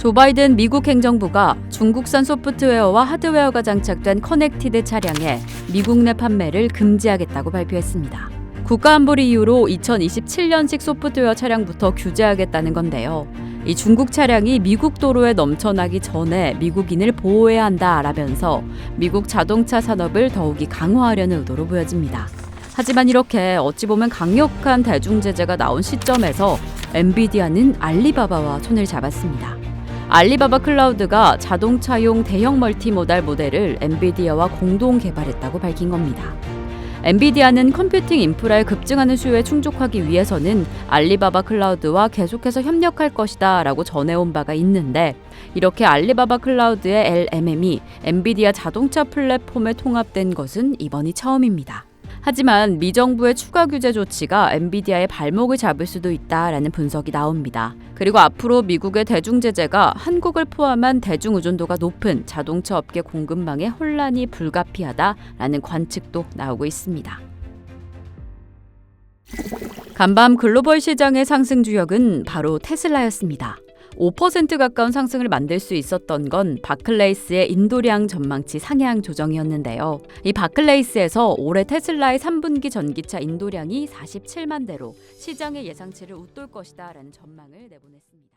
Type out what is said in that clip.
조 바이든 미국 행정부가 중국산 소프트웨어와 하드웨어가 장착된 커넥티드 차량의 미국 내 판매를 금지하겠다고 발표했습니다. 국가안보리 이유로 2027년식 소프트웨어 차량부터 규제하겠다는 건데요. 이 중국 차량이 미국 도로에 넘쳐나기 전에 미국인을 보호해야 한다라면서 미국 자동차 산업을 더욱이 강화하려는 의도로 보여집니다. 하지만 이렇게 어찌 보면 강력한 대중 제재가 나온 시점에서 엔비디아는 알리바바와 손을 잡았습니다. 알리바바 클라우드가 자동차용 대형 멀티모달 모델을 엔비디아와 공동 개발했다고 밝힌 겁니다. 엔비디아는 컴퓨팅 인프라의 급증하는 수요에 충족하기 위해서는 알리바바 클라우드와 계속해서 협력할 것이다 라고 전해온 바가 있는데 이렇게 알리바바 클라우드의 LMM이 엔비디아 자동차 플랫폼에 통합된 것은 이번이 처음입니다. 하지만 미 정부의 추가 규제 조치가 엔비디아의 발목을 잡을 수도 있다라는 분석이 나옵니다. 그리고 앞으로 미국의 대중 제재가 한국을 포함한 대중 의존도가 높은 자동차 업계 공급망에 혼란이 불가피하다라는 관측도 나오고 있습니다. 간밤 글로벌 시장의 상승 주역은 바로 테슬라였습니다. 5% 가까운 상승을 만들 수 있었던 건 바클레이스의 인도량 전망치 상향 조정이었는데요. 이 바클레이스에서 올해 테슬라의 3분기 전기차 인도량이 47만 대로 시장의 예상치를 웃돌 것이다라는 전망을 내보냈습니다.